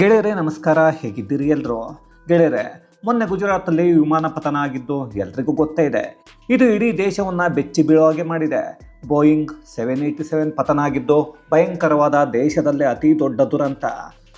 ಗೆಳೆಯರೇ, ನಮಸ್ಕಾರ. ಹೇಗಿದ್ದೀರಿ ಎಲ್ಲರೂ ಗೆಳೆಯರೇ, ಮೊನ್ನೆ ಗುಜರಾತಲ್ಲಿ ವಿಮಾನ ಪತನ ಆಗಿದ್ದು ಎಲ್ರಿಗೂ ಗೊತ್ತೇ ಇದೆ. ಇದು ಇಡೀ ದೇಶವನ್ನು ಬೆಚ್ಚಿ ಹಾಗೆ ಮಾಡಿದೆ. ಬೋಯಿಂಗ್ ಸೆವೆನ್ ಏಯ್ಟಿ ಸೆವೆನ್ ಪತನ ಆಗಿದ್ದು ಭಯಂಕರವಾದ ದೇಶದಲ್ಲೇ ಅತಿ ದೊಡ್ಡ ದುರಂತ.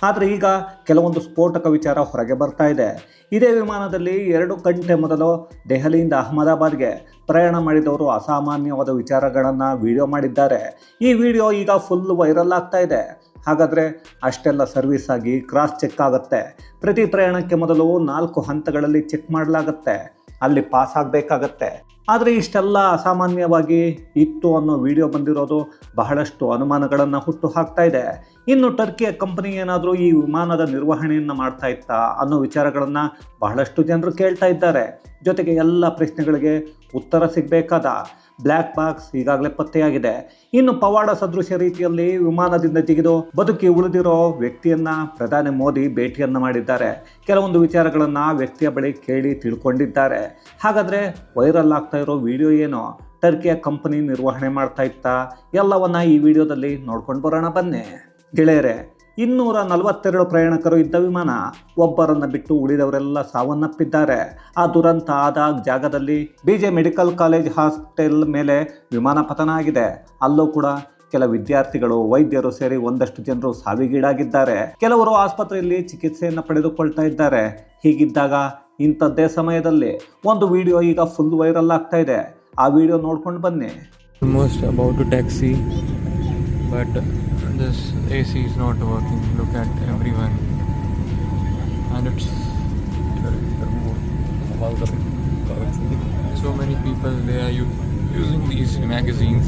ಆದರೆ ಈಗ ಕೆಲವೊಂದು ಸ್ಫೋಟಕ ವಿಚಾರ ಹೊರಗೆ ಬರ್ತಾ ಇದೆ. ಇದೇ ವಿಮಾನದಲ್ಲಿ ಎರಡು ಗಂಟೆ ಮೊದಲು ದೆಹಲಿಯಿಂದ ಅಹಮದಾಬಾದ್ಗೆ ಪ್ರಯಾಣ ಮಾಡಿದವರು ಅಸಾಮಾನ್ಯವಾದ ವಿಚಾರಗಳನ್ನು ವಿಡಿಯೋ ಮಾಡಿದ್ದಾರೆ. ಈ ವಿಡಿಯೋ ಈಗ ಫುಲ್ ವೈರಲ್ ಆಗ್ತಾ ಇದೆ. ಹಾಗಾದರೆ ಅಷ್ಟೆಲ್ಲ ಸರ್ವಿಸ್ ಆಗಿ ಕ್ರಾಸ್ ಚೆಕ್ ಆಗುತ್ತೆ. ಪ್ರತಿ ಪ್ರಯಾಣಕ್ಕೆ ಮೊದಲು ನಾಲ್ಕು ಹಂತಗಳಲ್ಲಿ ಚೆಕ್ ಮಾಡಲಾಗುತ್ತೆ. ಅಲ್ಲಿ ಪಾಸ್ ಆಗಬೇಕಾಗತ್ತೆ. ಆದರೆ ಇಷ್ಟೆಲ್ಲ ಅಸಾಮಾನ್ಯವಾಗಿ ಇತ್ತು ಅನ್ನೋ ವಿಡಿಯೋ ಬಂದಿರೋದು ಬಹಳಷ್ಟು ಅನುಮಾನಗಳನ್ನು ಹುಟ್ಟು ಹಾಕ್ತಾ ಇದೆ. ಇನ್ನು ಟರ್ಕಿಯ ಕಂಪನಿ ಏನಾದರೂ ಈ ವಿಮಾನದ ನಿರ್ವಹಣೆಯನ್ನು ಮಾಡ್ತಾ ಇತ್ತಾ ಅನ್ನೋ ವಿಚಾರಗಳನ್ನು ಬಹಳಷ್ಟು ಜನರು ಕೇಳ್ತಾ ಇದ್ದಾರೆ. ಜೊತೆಗೆ ಎಲ್ಲ ಪ್ರಶ್ನೆಗಳಿಗೆ ಉತ್ತರ ಸಿಗಬೇಕಾದ. ಬ್ಲ್ಯಾಕ್ ಬಾಕ್ಸ್ ಈಗಾಗಲೇ ಪತ್ತೆಯಾಗಿದೆ. ಇನ್ನು ಪವಾಡ ಸದೃಶ ರೀತಿಯಲ್ಲಿ ವಿಮಾನದಿಂದ ತೆಗೆದು ಬದುಕಿ ಉಳಿದಿರೋ ವ್ಯಕ್ತಿಯನ್ನ ಪ್ರಧಾನಿ ಮೋದಿ ಭೇಟಿಯನ್ನ ಮಾಡಿದ್ದಾರೆ. ಕೆಲವೊಂದು ವಿಚಾರಗಳನ್ನು ವ್ಯಕ್ತಿಯ ಬಳಿ ಕೇಳಿ ತಿಳ್ಕೊಂಡಿದ್ದಾರೆ. ಹಾಗಾದ್ರೆ ವೈರಲ್ ಆಗ್ತಾ ಇರೋ ವಿಡಿಯೋ ಏನು? ಟರ್ಕಿಯ ಕಂಪನಿ ನಿರ್ವಹಣೆ ಮಾಡ್ತಾ ಇತ್ತಾ? ಎಲ್ಲವನ್ನ ಈ ವಿಡಿಯೋದಲ್ಲಿ ನೋಡ್ಕೊಂಡು ಬರೋಣ ಬನ್ನಿ. ಗೆಳೆಯರೆ ಇನ್ನೂರ ನಲವತ್ತೆರಡು ಪ್ರಯಾಣಿಕರು ಇದ್ದ ವಿಮಾನ ಒಬ್ಬರನ್ನು ಬಿಟ್ಟು ಉಳಿದವರೆಲ್ಲ ಸಾವನ್ನಪ್ಪಿದ್ದಾರೆ. ಆ ದುರಂತ ಆದ ಜಾಗದಲ್ಲಿ ಬಿಜೆ ಮೆಡಿಕಲ್ ಕಾಲೇಜ್ ಹಾಸ್ಟೆಲ್ ಮೇಲೆ ವಿಮಾನ ಪತನ ಆಗಿದೆ. ಅಲ್ಲೂ ಕೂಡ ಕೆಲ ವಿದ್ಯಾರ್ಥಿಗಳು, ವೈದ್ಯರು ಸೇರಿ ಒಂದಷ್ಟು ಜನರು ಸಾವಿಗೀಡಾಗಿದ್ದಾರೆ. ಕೆಲವರು ಆಸ್ಪತ್ರೆಯಲ್ಲಿ ಚಿಕಿತ್ಸೆಯನ್ನು ಪಡೆದುಕೊಳ್ತಾ ಇದ್ದಾರೆ. ಹೀಗಿದ್ದಾಗ ಇಂಥದ್ದೇ ಸಮಯದಲ್ಲಿ ಒಂದು ವಿಡಿಯೋ ಈಗ ಫುಲ್ ವೈರಲ್ ಆಗ್ತಾ ಇದೆ. ಆ ವಿಡಿಯೋ ನೋಡ್ಕೊಂಡು ಬನ್ನಿ. Almost about taxi but this AC is not working. Look at everyone. And it's so many people they are using these magazines.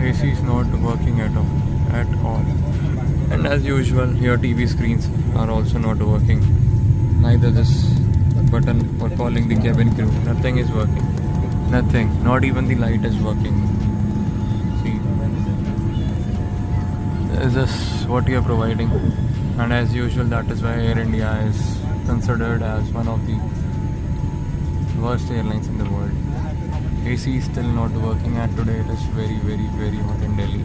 AC is not working at all at all. And as usual your TV screens are also not working. Neither this button for calling the cabin crew. Nothing is working. Nothing. Not even the light is working. This is what you are providing. And as usual, that is why Air India is considered as one of the worst airlines in the world. AC is still not working and today it is very, very, very hot in Delhi.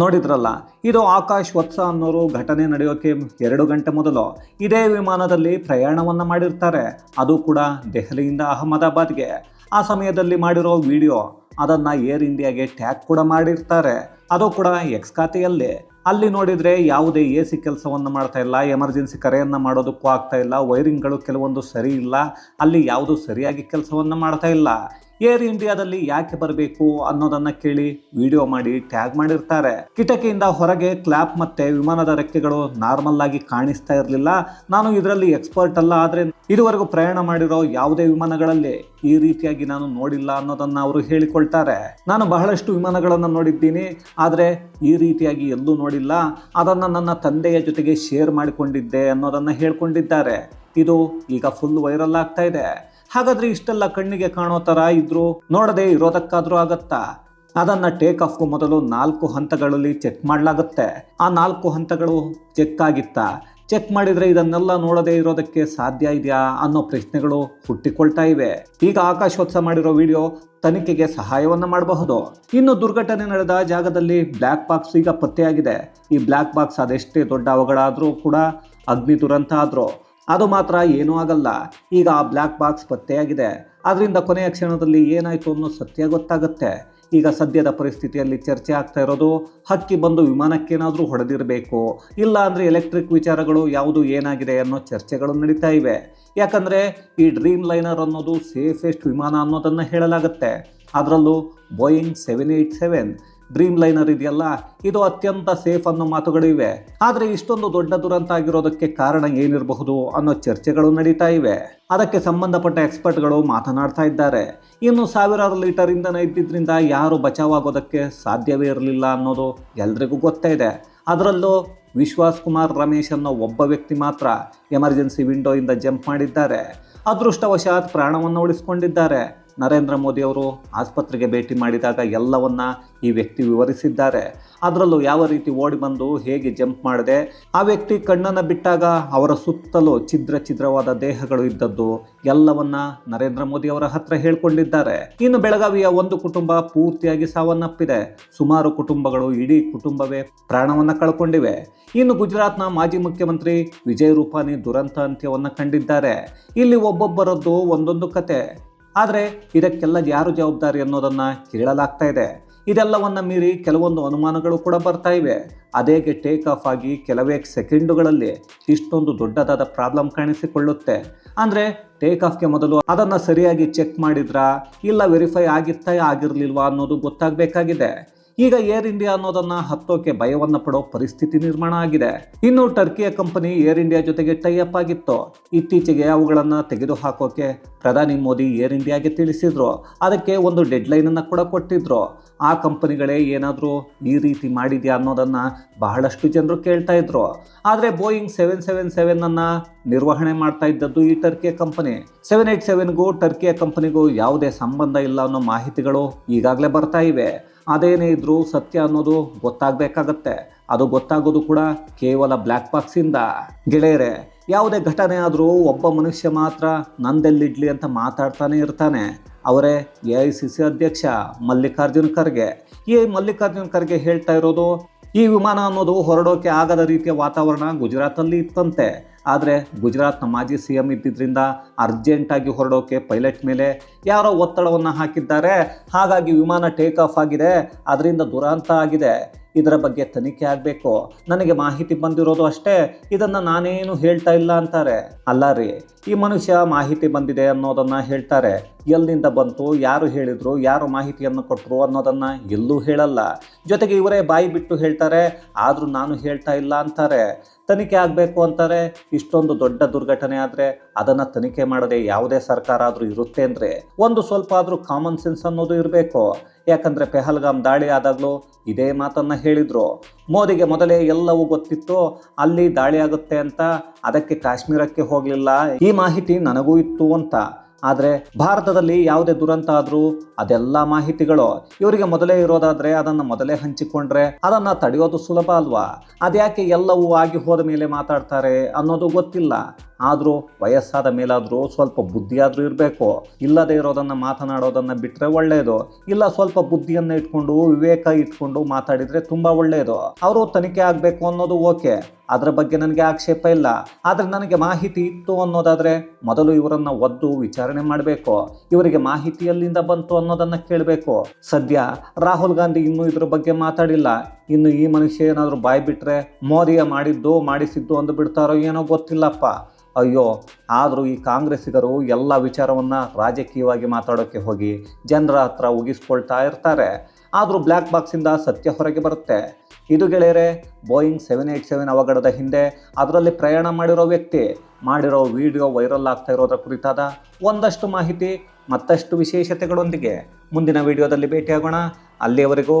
ನೋಡಿದ್ರಲ್ಲ, ಇದು ಆಕಾಶ್ ವತ್ಸ ಅನ್ನೋರು ಘಟನೆ ನಡೆಯೋಕೆ ಎರಡು ಗಂಟೆ ಮೊದಲು ಇದೇ ವಿಮಾನದಲ್ಲಿ ಪ್ರಯಾಣವನ್ನು ಮಾಡಿರ್ತಾರೆ. ಅದು ಕೂಡ ದೆಹಲಿಯಿಂದ ಅಹಮದಾಬಾದ್ಗೆ. ಆ ಸಮಯದಲ್ಲಿ ಮಾಡಿರೋ ವಿಡಿಯೋ ಅದನ್ನು ಏರ್ ಇಂಡಿಯಾಗೆ ಟ್ಯಾಗ್ ಕೂಡ ಮಾಡಿರ್ತಾರೆ. ಅದು ಕೂಡ ಎಕ್ಸ್ ಖಾತೆಯಲ್ಲಿ. ಅಲ್ಲಿ ನೋಡಿದರೆ ಯಾವುದೇ ಎ ಸಿ ಕೆಲಸವನ್ನು ಮಾಡ್ತಾ ಇಲ್ಲ, ಎಮರ್ಜೆನ್ಸಿ ಕರೆಯನ್ನು ಮಾಡೋದಕ್ಕೂ ಆಗ್ತಾ ಇಲ್ಲ, ವೈರಿಂಗ್ಗಳು ಕೆಲವೊಂದು ಸರಿ ಇಲ್ಲ, ಅಲ್ಲಿ ಯಾವುದು ಸರಿಯಾಗಿ ಕೆಲಸವನ್ನು ಮಾಡ್ತಾ ಇಲ್ಲ. ಏರ್ ಇಂಡಿಯಾದಲ್ಲಿ ಯಾಕೆ ಬರಬೇಕು ಅನ್ನೋದನ್ನ ಕೇಳಿ ವಿಡಿಯೋ ಮಾಡಿ ಟ್ಯಾಗ್ ಮಾಡಿರ್ತಾರೆ. ಕಿಟಕಿಯಿಂದ ಹೊರಗೆ ಕ್ಲಾಪ್ ಮತ್ತೆ ವಿಮಾನದ ರೆಕ್ಕೆಗಳು ನಾರ್ಮಲ್ ಆಗಿ ಕಾಣಿಸ್ತಾ ಇರಲಿಲ್ಲ. ನಾನು ಇದರಲ್ಲಿ ಎಕ್ಸ್ಪರ್ಟ್ ಅಲ್ಲ, ಆದ್ರೆ ಇದುವರೆಗೂ ಪ್ರಯಾಣ ಮಾಡಿರೋ ಯಾವುದೇ ವಿಮಾನಗಳಲ್ಲಿ ಈ ರೀತಿಯಾಗಿ ನಾನು ನೋಡಿಲ್ಲ ಅನ್ನೋದನ್ನ ಅವರು ಹೇಳಿಕೊಳ್ತಾರೆ. ನಾನು ಬಹಳಷ್ಟು ವಿಮಾನಗಳನ್ನು ನೋಡಿದ್ದೀನಿ, ಆದರೆ ಈ ರೀತಿಯಾಗಿ ಎಲ್ಲೂ ನೋಡಿಲ್ಲ. ಅದನ್ನು ನನ್ನ ತಂದೆಯ ಜೊತೆಗೆ ಶೇರ್ ಮಾಡಿಕೊಂಡಿದ್ದೆ ಅನ್ನೋದನ್ನ ಹೇಳ್ಕೊಂಡಿದ್ದಾರೆ. ಇದು ಈಗ ಫುಲ್ ವೈರಲ್ ಆಗ್ತಾ ಇದೆ. ಹಾಗಾದ್ರೆ ಇಷ್ಟೆಲ್ಲ ಕಣ್ಣಿಗೆ ಕಾಣೋ ಥರ ಇದ್ರು ನೋಡದೆ ಇರೋದಕ್ಕಾದ್ರೂ ಆಗತ್ತಾ? ಅದನ್ನ ಟೇಕ್ ಆಫ್ಗೂ ಮೊದಲು ನಾಲ್ಕು ಹಂತಗಳಲ್ಲಿ ಚೆಕ್ ಮಾಡಲಾಗುತ್ತೆ. ಆ ನಾಲ್ಕು ಹಂತಗಳು ಚೆಕ್ ಆಗಿತ್ತಾ? ಚೆಕ್ ಮಾಡಿದ್ರೆ ಇದನ್ನೆಲ್ಲ ನೋಡದೇ ಇರೋದಕ್ಕೆ ಸಾಧ್ಯ ಇದೆಯಾ ಅನ್ನೋ ಪ್ರಶ್ನೆಗಳು ಹುಟ್ಟಿಕೊಳ್ತಾ ಇವೆ. ಈಗ ಆಕಾಶೋತ್ಸವ ಮಾಡಿರೋ ವಿಡಿಯೋ ತನಿಖೆಗೆ ಸಹಾಯವನ್ನ ಮಾಡಬಹುದು. ಇನ್ನು ದುರ್ಘಟನೆ ನಡೆದ ಜಾಗದಲ್ಲಿ ಬ್ಲ್ಯಾಕ್ ಬಾಕ್ಸ್ ಈಗ ಪತ್ತೆಯಾಗಿದೆ. ಈ ಬ್ಲ್ಯಾಕ್ ಬಾಕ್ಸ್ ಅದೆಷ್ಟೇ ದೊಡ್ಡ ಅವಘಡ ಆದರೂ ಕೂಡ ಅಗ್ನಿ ದುರಂತ ಆದರೂ ಅದು ಮಾತ್ರ ಏನೂ ಆಗಲ್ಲ. ಈಗ ಆ ಬ್ಲ್ಯಾಕ್ ಬಾಕ್ಸ್ ಪತ್ತೆಯಾಗಿದೆ. ಅದರಿಂದ ಕೊನೆಯ ಕ್ಷಣದಲ್ಲಿ ಏನಾಯಿತು ಅನ್ನೋ ಸತ್ಯ ಗೊತ್ತಾಗುತ್ತೆ. ಈಗ ಸದ್ಯದ ಪರಿಸ್ಥಿತಿಯಲ್ಲಿ ಚರ್ಚೆ ಆಗ್ತಾ ಇರೋದು, ಹಕ್ಕಿ ಬಂದು ವಿಮಾನಕ್ಕೇನಾದರೂ ಹೊಡೆದಿರಬೇಕು. ಇಲ್ಲ ಅಂದರೆ ಎಲೆಕ್ಟ್ರಿಕ್ ವಿಚಾರಗಳು ಯಾವುದು ಏನಾಗಿದೆ ಅನ್ನೋ ಚರ್ಚೆಗಳು ನಡೀತಾ ಇವೆ. ಯಾಕಂದರೆ ಈ ಡ್ರೀಮ್ ಲೈನರ್ ಅನ್ನೋದು ಸೇಫೆಸ್ಟ್ ವಿಮಾನ ಅನ್ನೋದನ್ನು ಹೇಳಲಾಗುತ್ತೆ. ಅದರಲ್ಲೂ Boeing seven eight seven Dreamliner ಇದೆಯಲ್ಲ? ಇದು ಅತ್ಯಂತ ಸೇಫ್ ಅನ್ನೋ ಮಾತುಗಳಿವೆ ಆದರೆ ಇಷ್ಟೊಂದು ದೊಡ್ಡ ದುರಂತ ಆಗಿರೋದಕ್ಕೆ ಕಾರಣ ಏನಿರಬಹುದು ಅನ್ನೋ ಚರ್ಚೆಗಳು ನಡೀತಾ ಇವೆ. ಅದಕ್ಕೆ ಸಂಬಂಧಪಟ್ಟ ಎಕ್ಸ್ಪರ್ಟ್ಗಳು ಮಾತನಾಡ್ತಾ ಇದ್ದಾರೆ. ಇನ್ನು ಸಾವಿರಾರು ಲೀಟರ್ ಇಂಧನ ಇದ್ದಿದ್ರಿಂದ ಯಾರು ಬಚಾವಾಗೋದಕ್ಕೆ ಸಾಧ್ಯವೇ ಇರಲಿಲ್ಲ ಅನ್ನೋದು ಎಲ್ರಿಗೂ ಗೊತ್ತೇ ಇದೆ. ಅದರಲ್ಲೂ ವಿಶ್ವಾಸ್ ಕುಮಾರ್ ರಮೇಶ್ ಅನ್ನೋ ಒಬ್ಬ ವ್ಯಕ್ತಿ ಮಾತ್ರ ಎಮರ್ಜೆನ್ಸಿ ವಿಂಡೋಯಿಂದ ಜಂಪ್ ಮಾಡಿದ್ದಾರೆ. ಅದೃಷ್ಟವಶಾತ್ ಪ್ರಾಣವನ್ನು ಉಳಿಸಿಕೊಂಡಿದ್ದಾರೆ. ನರೇಂದ್ರ ಮೋದಿ ಅವರು ಆಸ್ಪತ್ರೆಗೆ ಭೇಟಿ ಮಾಡಿದಾಗ ಎಲ್ಲವನ್ನ ಈ ವ್ಯಕ್ತಿ ವಿವರಿಸಿದ್ದಾರೆ. ಅದರಲ್ಲೂ ಯಾವ ರೀತಿ ಓಡಿ ಬಂದು ಹೇಗೆ ಜಂಪ್ ಮಾಡಿದೆ, ಆ ವ್ಯಕ್ತಿ ಕಣ್ಣನ್ನು ಬಿಟ್ಟಾಗ ಅವರ ಸುತ್ತಲೂ ಛಿದ್ರ ಛಿದ್ರವಾದ ದೇಹಗಳು ಇದ್ದದ್ದು ಎಲ್ಲವನ್ನ ನರೇಂದ್ರ ಮೋದಿ ಅವರ ಹತ್ರ ಹೇಳ್ಕೊಂಡಿದ್ದಾರೆ. ಇನ್ನು ಬೆಳಗಾವಿಯ ಒಂದು ಕುಟುಂಬ ಪೂರ್ತಿಯಾಗಿ ಸಾವನ್ನಪ್ಪಿದೆ. ಸುಮಾರು ಕುಟುಂಬಗಳು ಇಡೀ ಕುಟುಂಬವೇ ಪ್ರಾಣವನ್ನ ಕಳ್ಕೊಂಡಿವೆ. ಇನ್ನು ಗುಜರಾತ್ನ ಮಾಜಿ ಮುಖ್ಯಮಂತ್ರಿ ವಿಜಯ್ ರೂಪಾನಿ ದುರಂತ ಅಂತ್ಯವನ್ನು ಕಂಡಿದ್ದಾರೆ. ಇಲ್ಲಿ ಒಬ್ಬೊಬ್ಬರದ್ದು ಒಂದೊಂದು ಕತೆ. ಆದರೆ ಇದಕ್ಕೆಲ್ಲ ಯಾರು ಜವಾಬ್ದಾರಿ ಅನ್ನೋದನ್ನ ಕೇಳಲಾಗ್ತಾ ಇದೆ. ಇದೆಲ್ಲವನ್ನ ಮೀರಿ ಕೆಲವೊಂದು ಅನುಮಾನಗಳು ಕೂಡ ಬರ್ತಾ ಇವೆ. ಅದೇಗೆ ಟೇಕ್ ಆಫ್ ಆಗಿ ಕೆಲವೇ ಸೆಕೆಂಡುಗಳಲ್ಲಿ ಇಷ್ಟೊಂದು ದೊಡ್ಡದಾದ ಪ್ರಾಬ್ಲಮ್ ಕಾಣಿಸಿಕೊಳ್ಳುತ್ತೆ. ಅಂದರೆ ಟೇಕ್ ಆಫ್ಗೆ ಮೊದಲು ಅದನ್ನು ಸರಿಯಾಗಿ ಚೆಕ್ ಮಾಡಿದ್ರಾ ಇಲ್ಲ ವೆರಿಫೈ ಆಗಿರ್ತಾ ಆಗಿರಲಿಲ್ವಾ ಅನ್ನೋದು ಗೊತ್ತಾಗಬೇಕಾಗಿದೆ. ಈಗ ಏರ್ ಇಂಡಿಯಾ ಅನ್ನೋದನ್ನ ಹತ್ತೋಕೆ ಭಯವನ್ನ ಪಡೋ ಪರಿಸ್ಥಿತಿ ನಿರ್ಮಾಣ ಆಗಿದೆ. ಇನ್ನು ಟರ್ಕಿಯ ಕಂಪನಿ ಏರ್ ಇಂಡಿಯಾ ಜೊತೆಗೆ ಟೈ ಅಪ್ ಆಗಿತ್ತು. ಇತ್ತೀಚೆಗೆ ಅವುಗಳನ್ನ ತೆಗೆದು ಹಾಕೋಕೆ ಪ್ರಧಾನಿ ಮೋದಿ ಏರ್ ಇಂಡಿಯಾಗೆ ತಿಳಿಸಿದ್ರು. ಅದಕ್ಕೆ ಒಂದು ಡೆಡ್ ಲೈನ್ ಅನ್ನ ಕೂಡ ಕೊಟ್ಟಿದ್ರು. ಆ ಕಂಪನಿಗಳೇ ಏನಾದರೂ ಈ ರೀತಿ ಮಾಡಿದ್ಯಾ ಅನ್ನೋದನ್ನ ಬಹಳಷ್ಟು ಜನರು ಕೇಳ್ತಾ ಇದ್ರು. ಆದರೆ ಬೋಯಿಂಗ್ ಸೆವೆನ್ ಸೆವೆನ್ ಸೆವೆನ್ ಅನ್ನ ನಿರ್ವಹಣೆ ಮಾಡ್ತಾ ಇದ್ದದ್ದು ಈ ಟರ್ಕಿಯ ಕಂಪನಿ. ಸೆವೆನ್ ಏಟ್ ಸೆವೆನ್ಗೂ ಟರ್ಕಿಯ ಕಂಪನಿಗೂ ಯಾವುದೇ ಸಂಬಂಧ ಇಲ್ಲ ಅನ್ನೋ ಮಾಹಿತಿಗಳು ಈಗಾಗಲೇ ಬರ್ತಾ ಇವೆ. ಅದೇನೇ ಇದ್ರೂ ಸತ್ಯ ಅನ್ನೋದು ಗೊತ್ತಾಗಬೇಕಾಗತ್ತೆ. ಅದು ಗೊತ್ತಾಗೋದು ಕೂಡ ಕೇವಲ ಬ್ಲ್ಯಾಕ್ ಬಾಕ್ಸಿಂದ. ಗೆಳೆಯರೆ, ಯಾವುದೇ ಘಟನೆ ಆದರೂ ಒಬ್ಬ ಮನುಷ್ಯ ಮಾತ್ರ ನಂದೆಲ್ಲಿಡ್ಲಿ ಅಂತ ಮಾತಾಡ್ತಾನೆ ಇರ್ತಾನೆ. ಅವರೇ ಎ ಐ ಸಿ ಸಿ ಅಧ್ಯಕ್ಷ ಮಲ್ಲಿಕಾರ್ಜುನ್ ಖರ್ಗೆ. ಈ ಮಲ್ಲಿಕಾರ್ಜುನ್ ಖರ್ಗೆ ಹೇಳ್ತಾ ಇರೋದು ಈ ವಿಮಾನ ಅನ್ನೋದು ಹೊರಡೋಕೆ ಆಗದ ರೀತಿಯ ವಾತಾವರಣ ಗುಜರಾತಲ್ಲಿ ಇತ್ತಂತೆ. ಆದರೆ ಗುಜರಾತ್ನ ಮಾಜಿ ಸಿ ಎಂ ಇದ್ದಿದ್ದರಿಂದ ಅರ್ಜೆಂಟಾಗಿ ಹೊರಡೋಕೆ ಪೈಲಟ್ ಮೇಲೆ ಯಾರೋ ಒತ್ತಡವನ್ನು ಹಾಕಿದ್ದಾರೆ. ಹಾಗಾಗಿ ವಿಮಾನ ಟೇಕ್ ಆಫ್ ಆಗಿದೆ. ಅದರಿಂದ ದುರಂತ ಆಗಿದೆ. ಇದರ ಬಗ್ಗೆ ತನಿಖೆ ಆಗಬೇಕು. ನನಗೆ ಮಾಹಿತಿ ಬಂದಿರೋದು ಅಷ್ಟೇ, ಇದನ್ನು ನಾನೇನು ಹೇಳ್ತಾ ಇಲ್ಲ ಅಂತಾರೆ. ಅಲ್ಲ ರೀ, ಈ ಮನುಷ್ಯ ಮಾಹಿತಿ ಬಂದಿದೆ ಅನ್ನೋದನ್ನು ಹೇಳ್ತಾರೆ. ಎಲ್ಲಿಂದ ಬಂತು, ಯಾರು ಹೇಳಿದ್ರು, ಯಾರು ಮಾಹಿತಿಯನ್ನು ಕೊಟ್ಟರು ಅನ್ನೋದನ್ನು ಎಲ್ಲೂ ಹೇಳಲ್ಲ. ಜೊತೆಗೆ ಇವರೇ ಬಾಯಿ ಬಿಟ್ಟು ಹೇಳ್ತಾರೆ, ಆದರೂ ನಾನು ಹೇಳ್ತಾ ಇಲ್ಲ ಅಂತಾರೆ. ತನಿಖೆ ಆಗಬೇಕು ಅಂತಾರೆ. ಇಷ್ಟೊಂದು ದೊಡ್ಡ ದುರ್ಘಟನೆ ಆದರೆ ಅದನ್ನು ತನಿಖೆ ಮಾಡದೆ ಯಾವುದೇ ಸರ್ಕಾರ ಆದರೂ ಇರುತ್ತೆ ಅಂದರೆ ಒಂದು ಸ್ವಲ್ಪ ಆದರೂ ಕಾಮನ್ ಸೆನ್ಸ್ ಅನ್ನೋದು ಇರಬೇಕು. ಯಾಕಂದರೆ ಪೆಹಲ್ಗಾಮ್ ದಾಳಿ ಆದಾಗಲೂ ಇದೇ ಮಾತನ್ನು ಹೇಳಿದರು. ಮೋದಿಗೆ ಮೊದಲೇ ಎಲ್ಲವೂ ಗೊತ್ತಿತ್ತು, ಅಲ್ಲಿ ದಾಳಿ ಆಗುತ್ತೆ ಅಂತ, ಅದಕ್ಕೆ ಕಾಶ್ಮೀರಕ್ಕೆ ಹೋಗಲಿಲ್ಲ, ಈ ಮಾಹಿತಿ ನನಗೂ ಇತ್ತು ಅಂತ. ಆದರೆ ಭಾರತದಲ್ಲಿ ಯಾವುದೇ ದುರಂತ ಆದರೂ ಅದೆಲ್ಲ ಮಾಹಿತಿಗಳು. ಇವರಿಗೆ ಮೊದಲೇ ಇರೋದಾದ್ರೆ ಅದನ್ನು ಮೊದಲೇ ಹಂಚಿಕೊಂಡ್ರೆ ಅದನ್ನು ತಡೆಯೋದು ಸುಲಭ ಅಲ್ವಾ? ಅದ್ಯಾಕೆ ಎಲ್ಲವೂ ಆಗಿ ಹೋದ ಮೇಲೆ ಮಾತಾಡ್ತಾರೆ ಅನ್ನೋದು ಗೊತ್ತಿಲ್ಲ. ಆದರೂ ವಯಸ್ಸಾದ ಮೇಲಾದರೂ ಸ್ವಲ್ಪ ಬುದ್ಧಿಯಾದರೂ ಇರಬೇಕು. ಇಲ್ಲದೆ ಇರೋದನ್ನು ಮಾತನಾಡೋದನ್ನು ಬಿಟ್ಟರೆ ಒಳ್ಳೆಯದು ಇಲ್ಲ ಸ್ವಲ್ಪ ಬುದ್ಧಿಯನ್ನು ಇಟ್ಕೊಂಡು, ವಿವೇಕ ಇಟ್ಕೊಂಡು ಮಾತಾಡಿದರೆ ತುಂಬ ಒಳ್ಳೆಯದು ಅವರು ತನಿಖೆ ಆಗಬೇಕು ಅನ್ನೋದು ಓಕೆ. ಅದರ ಬಗ್ಗೆ ನನಗೆ ಆಕ್ಷೇಪ ಇಲ್ಲ. ಆದರೆ ನನಗೆ ಮಾಹಿತಿ ಇತ್ತು ಅನ್ನೋದಾದರೆ ಮೊದಲು ಇವರನ್ನು ಒದ್ದು ವಿಚಾರಣೆ ಮಾಡಬೇಕು. ಇವರಿಗೆ ಮಾಹಿತಿ ಎಲ್ಲಿಂದ ಬಂತು ಅನ್ನೋದನ್ನು ಕೇಳಬೇಕು. ಸದ್ಯ ರಾಹುಲ್ ಗಾಂಧಿ ಇನ್ನೂ ಇದ್ರ ಬಗ್ಗೆ ಮಾತಾಡಿಲ್ಲ. ಇನ್ನು ಈ ಮನುಷ್ಯ ಏನಾದರೂ ಬಾಯಿ ಬಿಟ್ಟರೆ ಮೋದಿಯ ಮಾಡಿದ್ದು, ಮಾಡಿಸಿದ್ದು ಅಂದು ಬಿಡ್ತಾರೋ ಏನೋ ಗೊತ್ತಿಲ್ಲಪ್ಪ. ಅಯ್ಯೋ, ಆದರೂ ಈ ಕಾಂಗ್ರೆಸ್ಸಿಗರು ಎಲ್ಲ ವಿಚಾರವನ್ನು ರಾಜಕೀಯವಾಗಿ ಮಾತಾಡೋಕ್ಕೆ ಹೋಗಿ ಜನರ ಹತ್ರ ಉಗಿಸ್ಕೊಳ್ತಾ ಇರ್ತಾರೆ. ಆದರೂ ಬ್ಲ್ಯಾಕ್ ಬಾಕ್ಸಿಂದ ಸತ್ಯ ಹೊರಗೆ ಬರುತ್ತೆ. ಇದು ಗೆಳೆಯರೆ, ಬೋಯಿಂಗ್ ಸೆವೆನ್ ಏಯ್ಟ್ ಸೆವೆನ್ ಅವಘಡದ ಹಿಂದೆ ಅದರಲ್ಲಿ ಪ್ರಯಾಣ ಮಾಡಿರೋ ವ್ಯಕ್ತಿ, ಮಾಡಿರೋ ವಿಡಿಯೋ ವೈರಲ್ ಆಗ್ತಾ ಇರೋದ್ರ ಕುರಿತಾದ ಒಂದಷ್ಟು ಮಾಹಿತಿ, ಮತ್ತಷ್ಟು ವಿಶೇಷತೆಗಳೊಂದಿಗೆ ಮುಂದಿನ ವಿಡಿಯೋದಲ್ಲಿ ಭೇಟಿಯಾಗೋಣ. ಅಲ್ಲಿಯವರೆಗೂ